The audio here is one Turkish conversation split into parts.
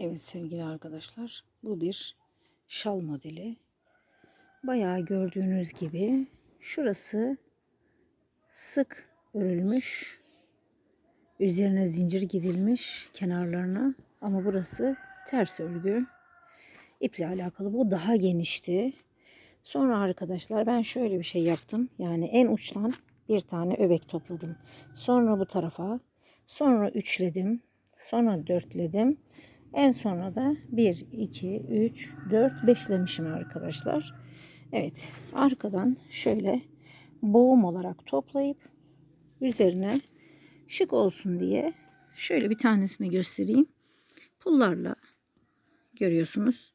Evet sevgili arkadaşlar bu bir şal modeli. Bayağı gördüğünüz gibi şurası sık örülmüş. Üzerine zincir gidilmiş kenarlarına ama burası ters örgü. İple alakalı bu daha genişti. Sonra arkadaşlar ben şöyle bir şey yaptım. Yani en uçtan bir tane öbek topladım. Sonra bu tarafa, sonra üçledim, sonra dörtledim. En sonra da 1, 2, 3, 4, 5'lemişim arkadaşlar. Evet arkadan şöyle boğum olarak toplayıp üzerine şık olsun diye şöyle bir tanesini göstereyim. Pullarla görüyorsunuz.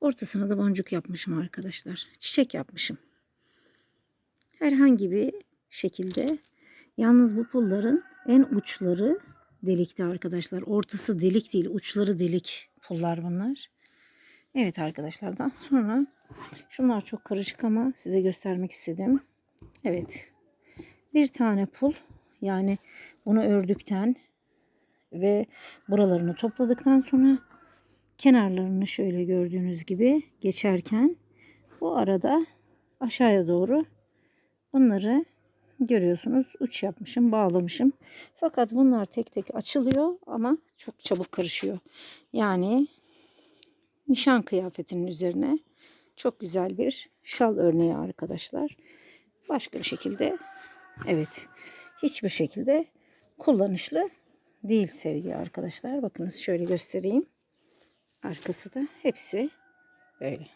Ortasına da boncuk yapmışım arkadaşlar. Çiçek yapmışım. Herhangi bir şekilde yalnız bu pulların en uçları delikti arkadaşlar. Ortası delik değil, uçları delik pullar bunlar. Evet arkadaşlar daha sonra şunlar çok karışık ama size göstermek istedim. Evet. Bir tane pul yani bunu ördükten ve buralarını topladıktan sonra kenarlarını şöyle gördüğünüz gibi geçerken bu arada aşağıya doğru bunları görüyorsunuz uç yapmışım bağlamışım. Fakat bunlar tek tek açılıyor ama çok çabuk karışıyor. Yani nişan kıyafetinin üzerine çok güzel bir şal örneği arkadaşlar. Başka bir şekilde evet hiçbir şekilde kullanışlı değil sevgili arkadaşlar. Bakınız şöyle göstereyim. Arkası da hepsi böyle.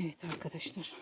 Evet arkadaşlar